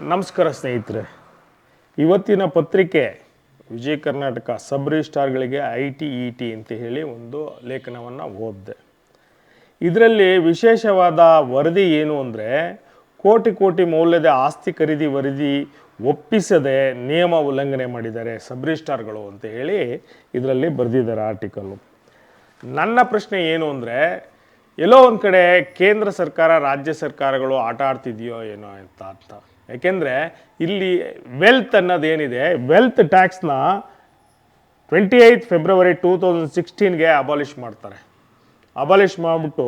ನಮಸ್ಕಾರ ಸ್ನೇಹಿತರೆ. ಇವತ್ತಿನ ಪತ್ರಿಕೆ ವಿಜಯ ಕರ್ನಾಟಕ ಸಬ್ ರಿಜಿಸ್ಟ್ರಾರ್ಗಳಿಗೆ ಐ ಟಿ ಇ ಟಿ ಅಂತ ಹೇಳಿ ಒಂದು ಲೇಖನವನ್ನು ಓದಿದೆ. ಇದರಲ್ಲಿ ವಿಶೇಷವಾದ ವರದಿ ಏನು ಅಂದರೆ, ಕೋಟಿ ಕೋಟಿ ಮೌಲ್ಯದ ಆಸ್ತಿ ಖರೀದಿ ವರದಿ ಒಪ್ಪಿಸದೆ ನಿಯಮ ಉಲ್ಲಂಘನೆ ಮಾಡಿದ್ದಾರೆ ಸಬ್ ರಿಜಿಸ್ಟ್ರಾರ್ಗಳು ಅಂತ ಹೇಳಿ ಇದರಲ್ಲಿ ಬರೆದಿದ್ದಾರೆ ಆರ್ಟಿಕಲ್ಲು. ನನ್ನ ಪ್ರಶ್ನೆ ಏನು ಅಂದರೆ ಎಲ್ಲೋ ಒಂದು ಕಡೆ ಕೇಂದ್ರ ಸರ್ಕಾರ, ರಾಜ್ಯ ಸರ್ಕಾರಗಳು ಆಟ ಆಡ್ತಿದೆಯೋ ಏನೋ ಅಂತ ಅಂತ. ಯಾಕೆಂದರೆ ಇಲ್ಲಿ ವೆಲ್ತ್ ಅನ್ನೋದೇನಿದೆ wealth ಟ್ಯಾಕ್ಸ್ನ twenty eighth February two thousand ಸಿಕ್ಸ್ಟೀನ್ಗೆ abolish ಮಾಡ್ತಾರೆ. ಅಬಾಲಿಷ್ ಮಾಡಿಬಿಟ್ಟು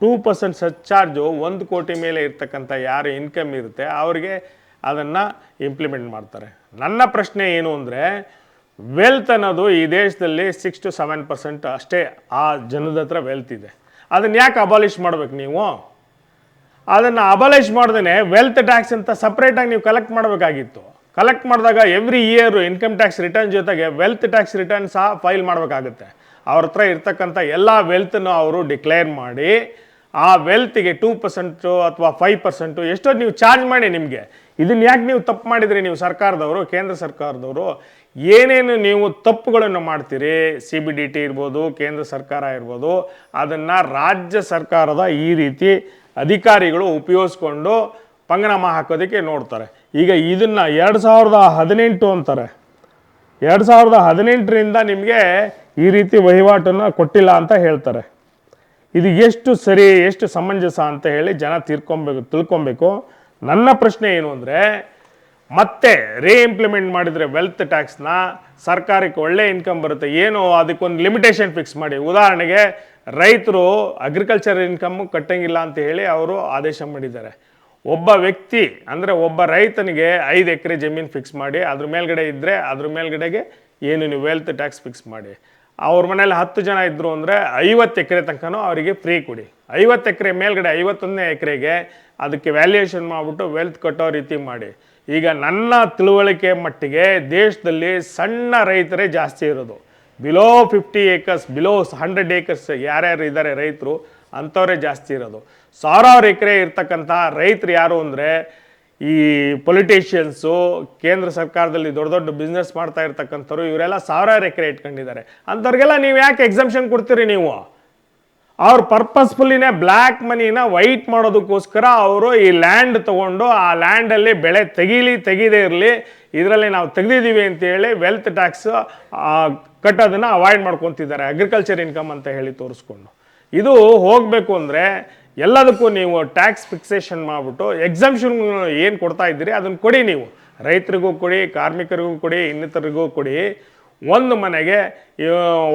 ಟೂ ಪರ್ಸೆಂಟ್ ಸರ್ಚಾರ್ಜು ಒಂದು ಕೋಟಿ ಮೇಲೆ ಇರ್ತಕ್ಕಂಥ ಯಾರು ಇನ್ಕಮ್ ಇರುತ್ತೆ, ಅವರಿಗೆ ಅದನ್ನು ಇಂಪ್ಲಿಮೆಂಟ್ ಮಾಡ್ತಾರೆ. ನನ್ನ ಪ್ರಶ್ನೆ ಏನು ಅಂದರೆ ವೆಲ್ತ್ ಅನ್ನೋದು ಈ ದೇಶದಲ್ಲಿ ಸಿಕ್ಸ್ ಟು ಸೆವೆನ್ ಪರ್ಸೆಂಟ್ ಅಷ್ಟೇ, ಆ ಜನದ ಹತ್ರ ವೆಲ್ತ್ ಇದೆ. ಅದನ್ನು ಯಾಕೆ ಅಬಾಲಿಷ್ ಮಾಡ್ಬೇಕು ನೀವು? ಅದನ್ನು ಅಬಾಲಿಷ್ ಮಾಡ್ದೇ ವೆಲ್ತ್ ಟ್ಯಾಕ್ಸ್ ಅಂತ ಸಪ್ರೇಟಾಗಿ ನೀವು ಕಲೆಕ್ಟ್ ಮಾಡಬೇಕಾಗಿತ್ತು. ಕಲೆಕ್ಟ್ ಮಾಡಿದಾಗ every year income tax return ಜೊತೆಗೆ ವೆಲ್ತ್ ಟ್ಯಾಕ್ಸ್ ರಿಟರ್ನ್ ಸಹ ಫೈಲ್ ಮಾಡಬೇಕಾಗುತ್ತೆ. ಅವ್ರ ಹತ್ರ ಇರ್ತಕ್ಕಂಥ ಎಲ್ಲ ವೆಲ್ತನ್ನು ಅವರು ಡಿಕ್ಲೇರ್ ಮಾಡಿ ಆ ವೆಲ್ತ್ಗೆ ಟೂ ಪರ್ಸೆಂಟು ಅಥವಾ ಫೈವ್ ಪರ್ಸೆಂಟು ಎಷ್ಟೋ ನೀವು ಚಾರ್ಜ್ ಮಾಡಿ ನಿಮಗೆ. ಇದನ್ನ ಯಾಕೆ ನೀವು ತಪ್ಪು ಮಾಡಿದ್ರಿ ನೀವು ಸರ್ಕಾರದವರು, ಕೇಂದ್ರ ಸರ್ಕಾರದವರು? ಏನೇನು ನೀವು ತಪ್ಪುಗಳನ್ನು ಮಾಡ್ತೀರಿ? ಸಿ ಬಿ ಡಿ ಟಿ ಇರ್ಬೋದು, ಕೇಂದ್ರ ಸರ್ಕಾರ ಇರ್ಬೋದು, ಅದನ್ನು ರಾಜ್ಯ ಸರ್ಕಾರದ ಈ ರೀತಿ ಅಧಿಕಾರಿಗಳು ಉಪಯೋಗಿಸ್ಕೊಂಡು ಪಂಗನಾಮ ಹಾಕೋದಕ್ಕೆ ನೋಡ್ತಾರೆ. ಈಗ ಇದನ್ನು ಎರಡು ಸಾವಿರದ ಹದಿನೆಂಟು ಅಂತಾರೆ. ಎರಡು ಸಾವಿರದ ಹದಿನೆಂಟರಿಂದ ನಿಮಗೆ ಈ ರೀತಿ ವಹಿವಾಟನ್ನು ಕೊಟ್ಟಿಲ್ಲ ಅಂತ ಹೇಳ್ತಾರೆ. ಇದು ಎಷ್ಟು ಸರಿ, ಎಷ್ಟು ಸಮಂಜಸ ಅಂತ ಹೇಳಿ ಜನ ತೀರ್ಕೊಬೇಕು ತಿಳ್ಕೊಬೇಕು. ನನ್ನ ಪ್ರಶ್ನೆ ಏನು ಅಂದರೆ, ಮತ್ತೆ ರೀಇಂಪ್ಲಿಮೆಂಟ್ ಮಾಡಿದರೆ ವೆಲ್ತ್ ಟ್ಯಾಕ್ಸ್ನ ಸರ್ಕಾರಕ್ಕೆ ಒಳ್ಳೆ ಇನ್ಕಮ್ ಬರುತ್ತೆ. ಏನು ಅದಕ್ಕೊಂದು ಲಿಮಿಟೇಷನ್ ಫಿಕ್ಸ್ ಮಾಡಿ. ಉದಾಹರಣೆಗೆ, ರೈತರು ಅಗ್ರಿಕಲ್ಚರ್ ಇನ್ಕಮ್ ಕಟ್ಟಂಗಿಲ್ಲ ಅಂತ ಹೇಳಿ ಅವರು ಆದೇಶ ಮಾಡಿದ್ದಾರೆ. ಒಬ್ಬ ವ್ಯಕ್ತಿ, ಅಂದರೆ ಒಬ್ಬ ರೈತನಿಗೆ ಐದು ಎಕರೆ ಜಮೀನು ಫಿಕ್ಸ್ ಮಾಡಿ, ಅದ್ರ ಮೇಲ್ಗಡೆ ಇದ್ದರೆ ಅದ್ರ ಮೇಲ್ಗಡೆಗೆ ಏನು ನೀವು ವೆಲ್ತ್ ಟ್ಯಾಕ್ಸ್ ಫಿಕ್ಸ್ ಮಾಡಿ. ಅವ್ರ ಮನೇಲಿ ಹತ್ತು ಜನ ಇದ್ದರು ಅಂದರೆ ಐವತ್ತು ಎಕರೆ ತನಕನೂ ಅವರಿಗೆ ಫ್ರೀ ಕೊಡಿ. ಐವತ್ತು ಎಕರೆ ಮೇಲ್ಗಡೆ ಐವತ್ತೊಂದನೇ ಎಕರೆಗೆ ಅದಕ್ಕೆ ವ್ಯಾಲ್ಯೂಯೇಷನ್ ಮಾಡಿಬಿಟ್ಟು ವೆಲ್ತ್ ಕಟ್ಟೋ ರೀತಿ ಮಾಡಿ. ಈಗ ನನ್ನ ತಿಳುವಳಿಕೆ ಮಟ್ಟಿಗೆ ದೇಶದಲ್ಲಿ ಸಣ್ಣ ರೈತರೇ ಜಾಸ್ತಿ ಇರೋದು. Below fifty acres below hundred acres ಯಾರ್ಯಾರು ಇದ್ದಾರೆ ರೈತರು, ಅಂಥವರೇ ಜಾಸ್ತಿ ಇರೋದು. ಸಾವಿರಾರು ಎಕರೆ ಇರ್ತಕ್ಕಂಥ ರೈತರು ಯಾರು ಅಂದರೆ ಈ ಪೊಲಿಟಿಷಿಯನ್ಸು ಕೇಂದ್ರ ಸರ್ಕಾರದಲ್ಲಿ ದೊಡ್ಡ ದೊಡ್ಡ ಬಿಸ್ನೆಸ್ ಮಾಡ್ತಾ ಇರ್ತಕ್ಕಂಥವ್ರು, ಇವರೆಲ್ಲ ಸಾವಿರಾರು ಎಕರೆ ಇಟ್ಕೊಂಡಿದ್ದಾರೆ. ಅಂಥವ್ರಿಗೆಲ್ಲ ನೀವು ಯಾಕೆ ಎಕ್ಸಾಮ್ಷನ್ ಕೊಡ್ತೀರಿ ನೀವು? ಅವ್ರು ಪರ್ಪಸ್ಫುಲ್ಲಿನೇ ಬ್ಲ್ಯಾಕ್ ಮನಿನ ವೈಟ್ ಮಾಡೋದಕ್ಕೋಸ್ಕರ ಅವರು ಈ ಲ್ಯಾಂಡ್ ತಗೊಂಡು ಆ ಲ್ಯಾಂಡಲ್ಲಿ ಬೆಳೆ ತೆಗೀಲಿ, ತೆಗೀದೇ ಇರಲಿ, ಇದರಲ್ಲಿ ನಾವು ತೆಗೆದಿದ್ದೀವಿ ಅಂತೇಳಿ ವೆಲ್ತ್ ಟ್ಯಾಕ್ಸ್ ಕಟ್ಟೋದನ್ನು ಅವಾಯ್ಡ್ ಮಾಡ್ಕೊತಿದ್ದಾರೆ. ಅಗ್ರಿಕಲ್ಚರ್ ಇನ್ಕಮ್ ಅಂತ ಹೇಳಿ ತೋರಿಸ್ಕೊಂಡು. ಇದು ಹೋಗಬೇಕು ಅಂದರೆ ಎಲ್ಲದಕ್ಕೂ ನೀವು ಟ್ಯಾಕ್ಸ್ ಫಿಕ್ಸೇಷನ್ ಮಾಡಿಬಿಟ್ಟು ಎಕ್ಸಾಮ್ಷನ್ ಏನು ಕೊಡ್ತಾ ಇದ್ದೀರಿ, ಅದನ್ನು ಕೊಡಿ ನೀವು. ರೈತರಿಗೂ ಕೊಡಿ, ಕಾರ್ಮಿಕರಿಗೂ ಕೊಡಿ, ಇನ್ನಿತರಿಗೂ ಕೊಡಿ. ಒಂದು ಮನೆಗೆ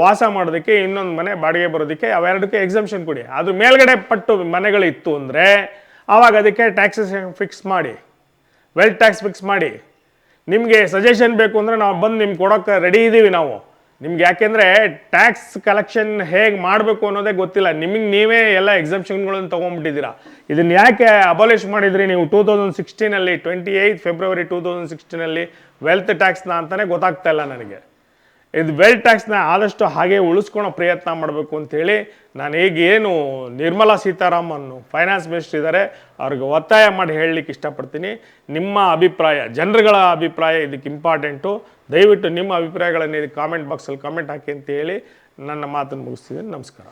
ವಾಸ ಮಾಡೋದಕ್ಕೆ ಇನ್ನೊಂದು ಮನೆ, ಬಾಡಿಗೆ ಬರೋದಕ್ಕೆ ಅವೆರಡಕ್ಕೆ ಎಕ್ಸಾಮ್ಷನ್ ಕೊಡಿ. ಅದು ಮೇಲ್ಗಡೆ ಪಟ್ಟು ಮನೆಗಳಿತ್ತು ಅಂದರೆ ಆವಾಗ ಅದಕ್ಕೆ ಟ್ಯಾಕ್ಸಸ್ ಫಿಕ್ಸ್ ಮಾಡಿ. ವೆಲ್ತ್ ಟ್ಯಾಕ್ಸ್ ಫಿಕ್ಸ್ ಮಾಡಿ. ನಿಮಗೆ ಸಜೆಷನ್ ಬೇಕು ಅಂದರೆ ನಾವು ಬಂದು ನಿಮ್ಗೆ ಕೊಡೋಕ್ಕೆ ರೆಡಿ ಇದ್ದೀವಿ ನಾವು. ನಿಮ್ಗೆ ಯಾಕೆಂದರೆ ಟ್ಯಾಕ್ಸ್ ಕಲೆಕ್ಷನ್ ಹೇಗೆ ಮಾಡಬೇಕು ಅನ್ನೋದೇ ಗೊತ್ತಿಲ್ಲ. ನಿಮಗೆ ನೀವೇ ಎಲ್ಲ ಎಕ್ಸಾಮ್ಷನ್ಗಳನ್ನು ತೊಗೊಂಡ್ಬಿಟ್ಟಿದ್ದೀರಾ. ಇದನ್ನು ಯಾಕೆ ಅಬಾಲಿಷ್ ಮಾಡಿದ್ರಿ ನೀವು two thousand ಸಿಕ್ಸ್ಟೀನಲ್ಲಿ twenty eighth February two thousand ಸಿಕ್ಸ್ಟೀನಲ್ಲಿ wealth ಟ್ಯಾಕ್ಸ್ನ ಅಂತಲೇ ಗೊತ್ತಾಗ್ತಾ ಇಲ್ಲ ನನಗೆ. ಇದು ವೆಲ್ ಟ್ಯಾಕ್ಸ್ನ ಆದಷ್ಟು ಹಾಗೆ ಉಳಿಸ್ಕೊಳೋ ಪ್ರಯತ್ನ ಮಾಡಬೇಕು ಅಂತೇಳಿ ನಾನು ಈಗ ಏನು ನಿರ್ಮಲಾ ಸೀತಾರಾಮನ್ ಫೈನಾನ್ಸ್ ಮಿನಿಸ್ಟರ್ ಇದ್ದಾರೆ ಅವ್ರಿಗೆ ಒತ್ತಾಯ ಮಾಡಿ ಹೇಳಲಿಕ್ಕೆ ಇಷ್ಟಪಡ್ತೀನಿ. ನಿಮ್ಮ ಅಭಿಪ್ರಾಯ, ಜನರುಗಳ ಅಭಿಪ್ರಾಯ ಇದಕ್ಕೆ ಇಂಪಾರ್ಟೆಂಟು ದಯವಿಟ್ಟು ನಿಮ್ಮ ಅಭಿಪ್ರಾಯಗಳನ್ನು ಇದಕ್ಕೆ ಕಾಮೆಂಟ್ ಬಾಕ್ಸಲ್ಲಿ ಕಾಮೆಂಟ್ ಹಾಕಿ ಅಂತ ಹೇಳಿ ನನ್ನ ಮಾತನ್ನು ಮುಗಿಸ್ತಿದ್ದೀನಿ. ನಮಸ್ಕಾರ.